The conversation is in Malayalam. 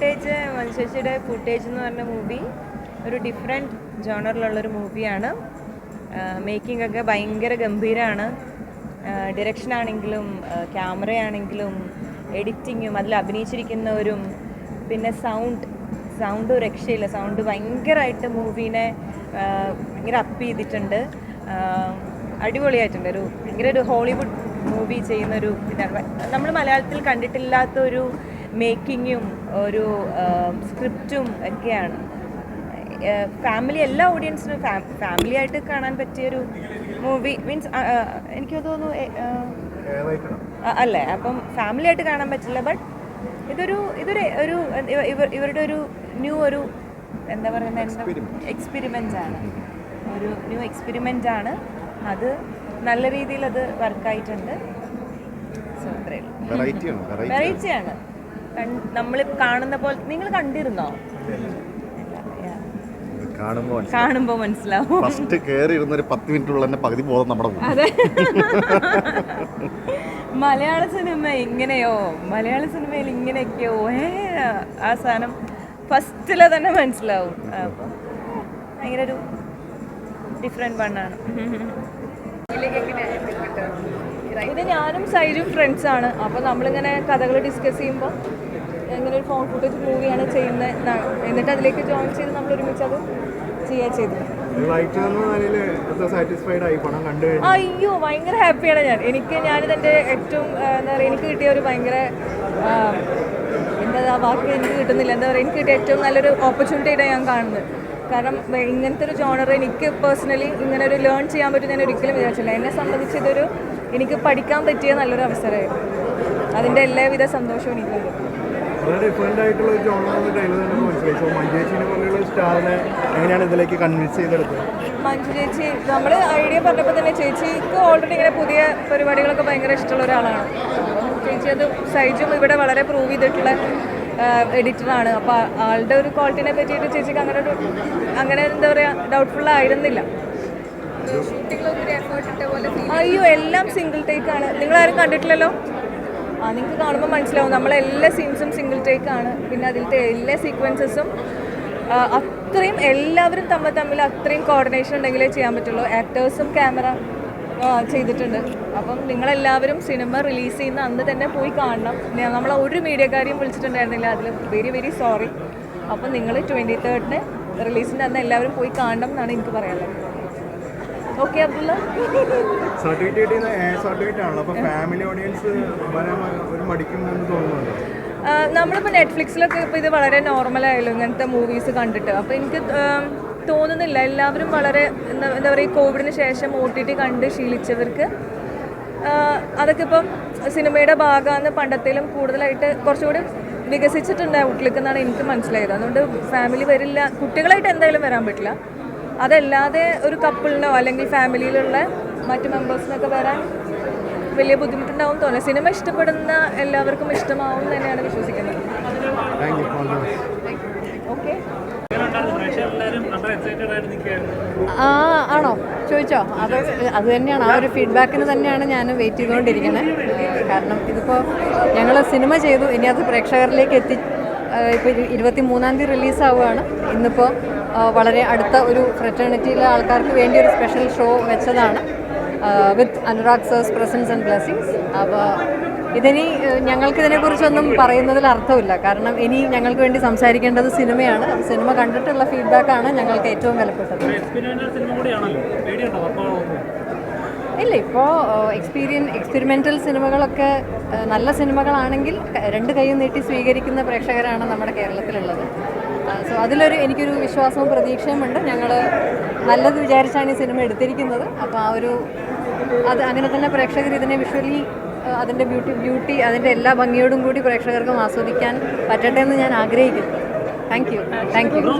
ഫുട്ടേജ് മനുഷ്യയുടെ ഫുട്ടേജ് എന്ന് പറഞ്ഞ മൂവി ഒരു ഡിഫറെന്റ് ജോണറിലുള്ളൊരു മൂവിയാണ് മേക്കിംഗ് ഒക്കെ ഭയങ്കര ഗംഭീരമാണ് ഡിറക്ഷൻ ആണെങ്കിലും ക്യാമറയാണെങ്കിലും എഡിറ്റിങ്ങും അതിൽ അഭിനയിച്ചിരിക്കുന്നവരും പിന്നെ സൗണ്ട് സൗണ്ട് രക്ഷയില്ല. സൗണ്ട് ഭയങ്കരമായിട്ട് മൂവീനെ ഭയങ്കര അപ്പ് ചെയ്തിട്ടുണ്ട്. അടിപൊളിയായിട്ടുണ്ട്. ഒരു ഭയങ്കര ഒരു ഹോളിവുഡ് മൂവി ചെയ്യുന്നൊരു ഇതാണ്. നമ്മൾ മലയാളത്തിൽ കണ്ടിട്ടില്ലാത്ത ഒരു മേക്കിങ്ങും ഒരു സ്ക്രിപ്റ്റും ഒക്കെയാണ്. ഫാമിലി എല്ലാ ഓഡിയൻസിനും ഫാമിലി ആയിട്ട് കാണാൻ പറ്റിയൊരു മൂവി. മീൻസ് എനിക്ക് തോന്നുന്നു അല്ലേ? അപ്പം ഫാമിലി ആയിട്ട് കാണാൻ പറ്റില്ല. ബട്ട് ഇതൊരു ഇതൊരു ഒരു ഇവ- ഇവ- ഇവരുടെ ഒരു ന്യൂ ഒരു എന്താ പറയുന്നത് എക്സ്പെരിമെന്റ് ആണ്. ഒരു ന്യൂ എക്സ്പെരിമെന്റ് ആണ്. അത് നല്ല രീതിയിൽ അത് വർക്കായിട്ടുണ്ട് സോ നമ്മൾ കാണുന്ന പോലെ നിങ്ങൾ കണ്ടിരുന്നോ? കാണുമ്പോൾ കാണുമ്പോൾ മനസ്സിലാവും. ഫസ്റ്റ് കയറി ഇരുന്ന ഒരു പത്ത് മിനിറ്റുള്ള തന്നെ പകുതി ബോധം നമ്മുടെ അതെ. മലയാള സിനിമ ഇങ്ങനെയോ? മലയാള സിനിമയിൽ ഇങ്ങനെയൊക്കെയോ? ഏ ആ സാധനം ഫസ്റ്റിലെ തന്നെ മനസ്സിലാവും. ഭയങ്കര ഒരു ഡിഫറെന്റ് വണ്ണാണ് ഇത് ഞാനും സൈജും ഫ്രണ്ട്സ് ആണ്. അപ്പോൾ നമ്മളിങ്ങനെ കഥകൾ ഡിസ്കസ് ചെയ്യുമ്പോൾ ഇങ്ങനെ ഒരു ഫോൺ ഫുട്ടേജ് മൂവിയാണ് ചെയ്യുന്നത് എന്നിട്ട് അതിലേക്ക് ജോയിൻ ചെയ്ത് നമ്മൾ ഒരുമിച്ച് അത് ചെയ്യുക ചെയ്തത്. അയ്യോ ഭയങ്കര ഹാപ്പിയാണ് ഞാൻ. എനിക്ക് ഞാനിത് എന്റെ ഏറ്റവും എന്താ പറയുക എനിക്ക് കിട്ടിയ ഒരു ഭയങ്കര എന്താ വാക്ക് എനിക്ക് കിട്ടുന്നില്ല. എന്താ പറയുക എനിക്ക് കിട്ടിയ ഏറ്റവും നല്ലൊരു ഓപ്പർച്യൂണിറ്റി ആയിട്ടാണ് ഞാൻ കാണുന്നത്. കാരണം ഇങ്ങനത്തെ ഒരു ജോണർ എനിക്ക് പേഴ്സണലി ഇങ്ങനെ ഒരു ലേൺ ചെയ്യാൻ പറ്റും ഞാൻ ഒരിക്കലും വിചാരിച്ചില്ല എന്നെ സംബന്ധിച്ച് ഇതൊരു എനിക്ക് പഠിക്കാൻ പറ്റിയ നല്ലൊരു അവസരമായിരുന്നു. അതിന്റെ എല്ലാവിധ സന്തോഷവും എനിക്കുണ്ട് വളരെ ഡിഫറെന്റ് ആയിട്ടുള്ള ഒരു ടൈലർ തന്നെ മനസ്സിലായി സോ മഞ്ചേച്ചിനെ പോലെയുള്ള സ്റ്റാറിനെ എങ്ങനെയാണ് ഇതിലേക്ക് കൺവിൻസ് ചെയ്തെടുത്തത്? മഞ്ജു ചേച്ചി നമ്മൾ ഐഡിയ പറഞ്ഞപ്പോൾ തന്നെ ചേച്ചിക്ക് ഓൾറെഡി ഇങ്ങനെ പുതിയ പരിപാടികളൊക്കെ ഭയങ്കര ഇഷ്ടമുള്ള ഒരാളാണ്. അപ്പം ചേച്ചി അത് സൈജും ഇവിടെ വളരെ പ്രൂവ് ചെയ്തിട്ടുള്ള എഡിറ്ററാണ് അപ്പോൾ ആളുടെ ഒരു ക്വാളിറ്റിനെ പറ്റിയിട്ട് ചേച്ചിക്ക് അങ്ങനെ ഒരു അങ്ങനെ എന്താ പറയുക ഡൗട്ട്ഫുൾ ആയിരുന്നില്ല. അയ്യോ എല്ലാം സിംഗിൾ ടേക്ക് ആണ്. നിങ്ങൾ ആരും കണ്ടിട്ടില്ലല്ലോ? ആ നിങ്ങൾക്ക് കാണുമ്പോൾ മനസ്സിലാവും. നമ്മളെല്ലാ സീൻസും സിംഗിൾ ടേക്ക് ആണ്. പിന്നെ അതിലത്തെ എല്ലാ സീക്വൻസസും അത്രയും എല്ലാവരും തമ്മിൽ തമ്മിൽ അത്രയും കോർഡിനേഷൻ ഉണ്ടെങ്കിലേ ചെയ്യാൻ പറ്റുള്ളൂ. ആക്ടേഴ്സും ക്യാമറ ചെയ്തിട്ടുണ്ട്. അപ്പം നിങ്ങളെല്ലാവരും സിനിമ റിലീസ് ചെയ്യുന്ന അന്ന് തന്നെ പോയി കാണണം. നമ്മളെ ഒരു മീഡിയക്കാരെയും വിളിച്ചിട്ടുണ്ടായിരുന്നില്ല. അതിൽ വെരി വെരി സോറി അപ്പം നിങ്ങൾ ട്വന്റി തേർഡിന് റിലീസിന്റെ അന്ന് എല്ലാവരും പോയി കാണണം എന്നാണ് എനിക്ക് പറയാനുള്ളത്. ഓക്കെ അബ്ദുള്ള സർട്ടിഫിക്കറ്റ് സർട്ടിഫിക്കറ്റ് ആണല്ലോ. അപ്പോൾ ഫാമിലി ഓഡിയൻസ് വരാൻ ഒരു തോന്നുന്നുണ്ട്? ആ, നമ്മളിപ്പോൾ നെറ്റ്ഫ്ലിക്സിലൊക്കെ ഇപ്പോൾ ഇത് വളരെ നോർമലായല്ലോ ഇങ്ങനത്തെ മൂവീസ് കണ്ടിട്ട്. അപ്പോൾ എനിക്ക് തോന്നുന്നില്ല. എല്ലാവരും വളരെ എന്താ എന്താ പറയുക കോവിഡിന് ശേഷം ഒ ടി ടി കണ്ട് ശീലിച്ചവർക്ക് അതൊക്കെ ഇപ്പം സിനിമയുടെ ഭാഗമാണ് പണ്ടത്തേലും കൂടുതലായിട്ട് കുറച്ചുകൂടി വികസിച്ചിട്ടുണ്ട് ഔട്ട്ലുക്ക് എന്നാണ് എനിക്ക് മനസ്സിലായത്. അതുകൊണ്ട് ഫാമിലി വരില്ല. കുട്ടികളായിട്ട് എന്തായാലും വരാൻ പറ്റില്ല. അതല്ലാതെ ഒരു കപ്പിളിനോ അല്ലെങ്കിൽ ഫാമിലിയിലുള്ള മറ്റ് മെമ്പേഴ്സിനൊക്കെ വരാൻ വലിയ ബുദ്ധിമുട്ടുണ്ടാവും തോന്നുന്നു. സിനിമ ഇഷ്ടപ്പെടുന്ന എല്ലാവർക്കും ഇഷ്ടമാവും തന്നെയാണ് വിശ്വസിക്കുന്നത്. ഓക്കെ ആ ആണോ? ചോദിച്ചോ? അത് അത് തന്നെയാണ്. ആ ഒരു ഫീഡ്ബാക്കിന് തന്നെയാണ് ഞാൻ വെയിറ്റ് ചെയ്തുകൊണ്ടിരിക്കുന്നത്. കാരണം ഇതിപ്പോൾ ഞങ്ങൾ സിനിമ ചെയ്തു. ഇനി അത് പ്രേക്ഷകരിലേക്ക് എത്തി ഇപ്പോൾ ഇരുപത്തി മൂന്നാം തീയതി റിലീസാവുകയാണ് ഇന്നിപ്പോൾ വളരെ അടുത്ത ഒരു ഫ്രറ്റേണിറ്റിയിലെ ആൾക്കാർക്ക് വേണ്ടി ഒരു സ്പെഷ്യൽ ഷോ വെച്ചതാണ് with Anurag sir's presence and blessings അപ്പോൾ ഇതിനി ഞങ്ങൾക്ക് ഇതിനെക്കുറിച്ചൊന്നും പറയുന്നതിൽ അർത്ഥമില്ല. കാരണം ഇനി ഞങ്ങൾക്ക് വേണ്ടി സംസാരിക്കേണ്ടത് സിനിമയാണ്. സിനിമ കണ്ടിട്ടുള്ള ഫീഡ്ബാക്കാണ് ഞങ്ങൾക്ക് ഏറ്റവും വിലപ്പെട്ടത്. ഇല്ല ഇപ്പോൾ എക്സ്പീരിയൻ എക്സ്പെരിമെന്റൽ സിനിമകളൊക്കെ നല്ല സിനിമകളാണെങ്കിൽ രണ്ട് കൈയും നീട്ടി സ്വീകരിക്കുന്ന പ്രേക്ഷകരാണ് നമ്മുടെ കേരളത്തിലുള്ളത്. സോ അതിലൊരു എനിക്കൊരു വിശ്വാസവും പ്രതീക്ഷയും ഉണ്ട്. ഞങ്ങൾ നല്ലത് വിചാരിച്ചാണ് ഈ സിനിമ എടുത്തിരിക്കുന്നത്. അപ്പോൾ ആ ഒരു അത് അങ്ങനെ തന്നെ പ്രേക്ഷകർ ഇതിനെ വിഷ്വലി അതിന്റെ ബ്യൂട്ടി ബ്യൂട്ടി അതിന്റെ എല്ലാ ഭംഗിയോടും കൂടി പ്രേക്ഷകർക്കും ആസ്വദിക്കാൻ പറ്റട്ടെ എന്ന് ഞാൻ ആഗ്രഹിക്കുന്നു. Thank you thank you